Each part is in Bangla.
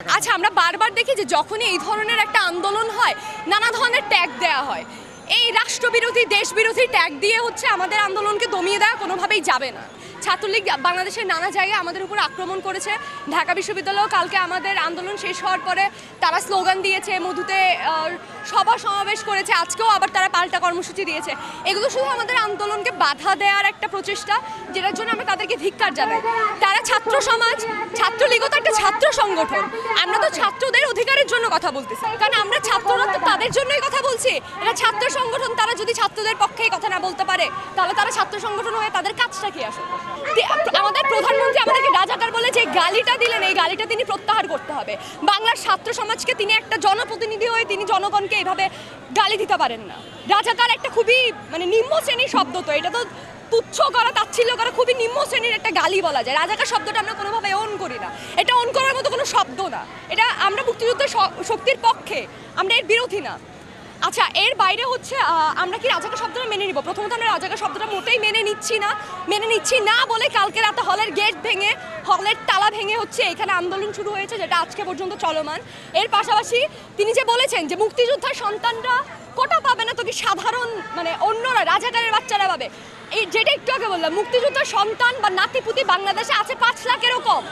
আচ্ছা আমরা বারবার দেখি যে যখনই এই ধরনের একটা আন্দোলন হয়, নানা ধরনের ট্যাগ দেয়া হয়। এই রাষ্ট্রবিরোধী, দেশবিরোধী ট্যাগ দিয়ে হচ্ছে আমাদের আন্দোলনকে দমিয়ে দেওয়া কোনোভাবেই যাবে না। ছাত্রলীগ বাংলাদেশের নানা জায়গায় আমাদের উপর আক্রমণ করেছে। ঢাকা বিশ্ববিদ্যালয় কালকে আমাদের আন্দোলন শেষ হওয়ার পরে তারা স্লোগান দিয়েছে, মধুতে সভা সমাবেশ করেছে, আজকেও আবার তারা পাল্টা কর্মসূচি দিয়েছে। এগুলো শুধু আমাদের আন্দোলনকে বাধা দেওয়ার একটা প্রচেষ্টা, যেটার জন্য আমরা তাদেরকে ধিক্কার জানাই। তারা ছাত্র সমাজ ছাত্রলীগও তো একটা ছাত্র সংগঠন। আমরা তো ছাত্রদের অধিকারের জন্য কথা বলতেছি, কারণ আমরা ছাত্ররা তো তাদের জন্যই কথা বলছি। এটা ছাত্র সংগঠন, তারা যদি ছাত্রদের পক্ষে এই কথা না বলতে পারে, তাহলে তারা ছাত্র সংগঠন হয়ে তাদের কাজটা কি আসলে? আমাদের প্রধানমন্ত্রী আমাদেরকে রাজাকার বলে যে গালিটা দিলেন, এই গালিটা তিনি প্রত্যাহার করতে হবে। বাংলার ছাত্র সমাজকে তিনি একটা জনপ্রতিনিধি হয়ে তিনি জনগণকে এইভাবে গালি দিতে পারেন না। রাজাকার একটা খুবই মানে নিম্ন শ্রেণির শব্দ তো, এটা তো তুচ্ছ করা, তাচ্ছিল্য করা খুবই নিম্ন শ্রেণির একটা গালি বলা যায়। রাজাকার শব্দটা আমরা কোনোভাবে অন করি না। এটা অন করার মতো কোনো শব্দ না। এটা আমরা মুক্তিযুদ্ধের শক্তির পক্ষে, আমরা এর বিরোধী না। আচ্ছা এর বাইরে হচ্ছে আমরা কি রাজাকার শব্দটা মেনে নিব? প্রথমত আমরা রাজাকার শব্দটা মোটেই মেনে নিচ্ছি না, মেনে নিচ্ছি না বলে কালকে রাতে হলের গেট ভেঙে, হলের তালা ভেঙে হচ্ছে এখানে আন্দোলন শুরু হয়েছে, যেটা আজকে পর্যন্ত চলমান। এর পাশাপাশি তিনি যে বলেছেন যে মুক্তিযোদ্ধার সন্তানরা কোটা পাবে না, তো কি সাধারণ মানে অন্যরা, রাজাকারের বাচ্চারা পাবে? এই যেটা একটু আগে বললাম, মুক্তিযোদ্ধার সন্তান বা নাতিপুতি বাংলাদেশে আছে পাঁচ লাখেরও কম।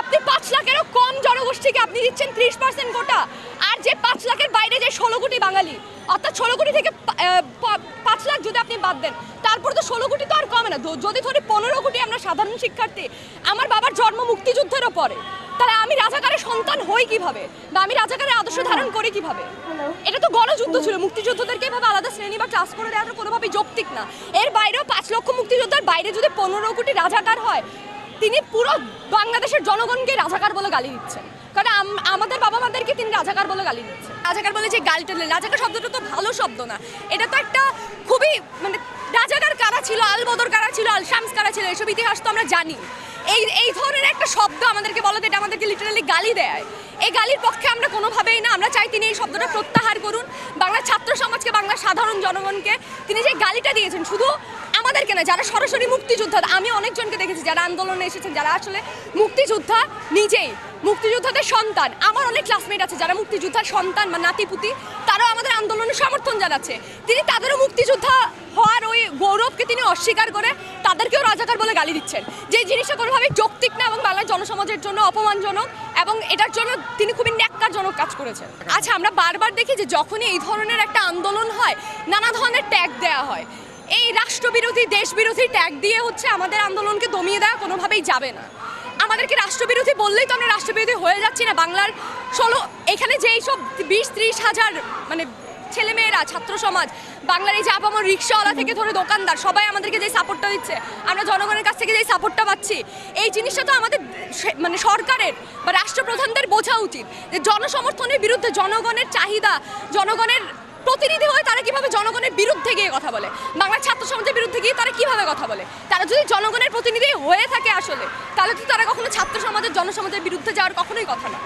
আপনি পাঁচ লাখেরও কম জনগোষ্ঠীকে আপনি দিচ্ছেন ত্রিশ পার্সেন্ট কোটা আর যে পাঁচ লাখের বাইরে যে ষোলো কোটি বাঙালি। অর্থাৎ ষোলো কোটি থেকে পাঁচ লাখ যদি আপনি বাদ দেন তারপর তো ষোলো কোটি তো আর কমে না। যদি ধরি পনেরো কোটি আমরা সাধারণ শিক্ষার্থী আমার বাবার জন্ম মুক্তিযুদ্ধেরও পরে। তাহলে আমি রাজাকারের সন্তান হই কীভাবে? বা আমি রাজাকারের আদর্শ ধারণ করি কীভাবে? এটা তো গণযুদ্ধ ছিল। মুক্তিযোদ্ধাদেরকে এভাবে আলাদা শ্রেণি বা ক্লাস করে দেওয়াটা কোনোভাবেই যৌক্তিক না। এর বাইরেও পাঁচ লক্ষ মুক্তিযোদ্ধার বাইরে যদি পনেরো কোটি রাজাকার হয় তিনি পুরো বাংলাদেশের জনগণকে রাজাকার বলে গালি দিচ্ছেন। কারণ আমাদের বাবা মাদেরকে তিনি রাজাকার বলে গালি দিচ্ছেন। রাজাকার বলে যে গালিটা দিলেন, রাজাকার শব্দটা তো ভালো শব্দ না। এটা তো একটা খুবই মানে রাজাকার কারা ছিল, আলবদর কারা ছিল আল শামস কারা ছিল, এসব ইতিহাস তো আমরা জানি। এই এই ধরনের একটা শব্দ আমাদেরকে বলে এটা আমাদেরকে লিটারালি গালি দেয়। এই গালির পক্ষে আমরা কোনোভাবেই না, আমরা চাই তিনি এই শব্দটা প্রত্যাহার করুন। বাংলার ছাত্র সমাজকে বাংলার সাধারণ জনগণকে তিনি যে গালিটা দিয়েছেন, শুধু আমাদেরকে না যারা সরাসরি মুক্তিযোদ্ধা, আমি অনেকজনকে দেখেছি যারা আন্দোলনে এসেছেন, যারা আসলে মুক্তিযোদ্ধা নিজেই, মুক্তিযোদ্ধাদের সন্তান। আমার অনেক ক্লাসমেট আছে যারা মুক্তিযোদ্ধার সন্তান বা নাতিপুতি, তারাও আমাদের আন্দোলনে সমর্থন জানাচ্ছে। তিনি তাদেরও মুক্তিযোদ্ধা হওয়ার ওই গৌরবকে তিনি অস্বীকার করে তাদেরকেও রাজাকার বলে গালি দিচ্ছেন। যে জিনিসটা কোনোভাবেই যৌক্তিক না এবং বাংলার জনসমাজের জন্য অপমানজনক এবং এটার জন্য তিনি খুবই ন্যাক্কারজনক কাজ করেছেন। আচ্ছা আমরা বারবার দেখি যে যখনই এই ধরনের একটা আন্দোলন হয়, নানা ধরনের ট্যাগ দেয়া হয়। এই রাষ্ট্রবিরোধী, দেশবিরোধী ট্যাগ দিয়ে হচ্ছে আমাদের আন্দোলনকে দমিয়ে দেওয়া কোনোভাবেই যাবে না। আমাদেরকে রাষ্ট্রবিরোধী বললেই তো আমরা রাষ্ট্রবিরোধী হয়ে যাচ্ছি না। বাংলার ষোলো, এখানে যে এইসব বিশ, ত্রিশ হাজার মানে ছেলেমেয়েরা, ছাত্র সমাজ, বাংলার এই যে আপামর রিক্সাওয়ালা থেকে ধরে দোকানদার, সবাই আমাদেরকে যে সাপোর্টটা দিচ্ছে, আমরা জনগণের কাছ থেকে যে সাপোর্টটা পাচ্ছি, এই জিনিসটা তো আমাদের মানে সরকারের বা রাষ্ট্রপ্রধানদের বোঝা উচিত যে জনসমর্থনের বিরুদ্ধে জনগণের চাহিদা, জনগণের প্রতিনিধি হয়ে তারা কীভাবে জনগণের বিরুদ্ধে গিয়ে কথা বলে? বাংলার ছাত্র সমাজের বিরুদ্ধে গিয়ে তারা কীভাবে কথা বলে? তারা যদি জনগণের প্রতিনিধি হয়ে থাকে আসলে, তাহলে তো তারা কখনো ছাত্র সমাজের, জনসমাজের বিরুদ্ধে যাওয়ার কখনোই কথা না।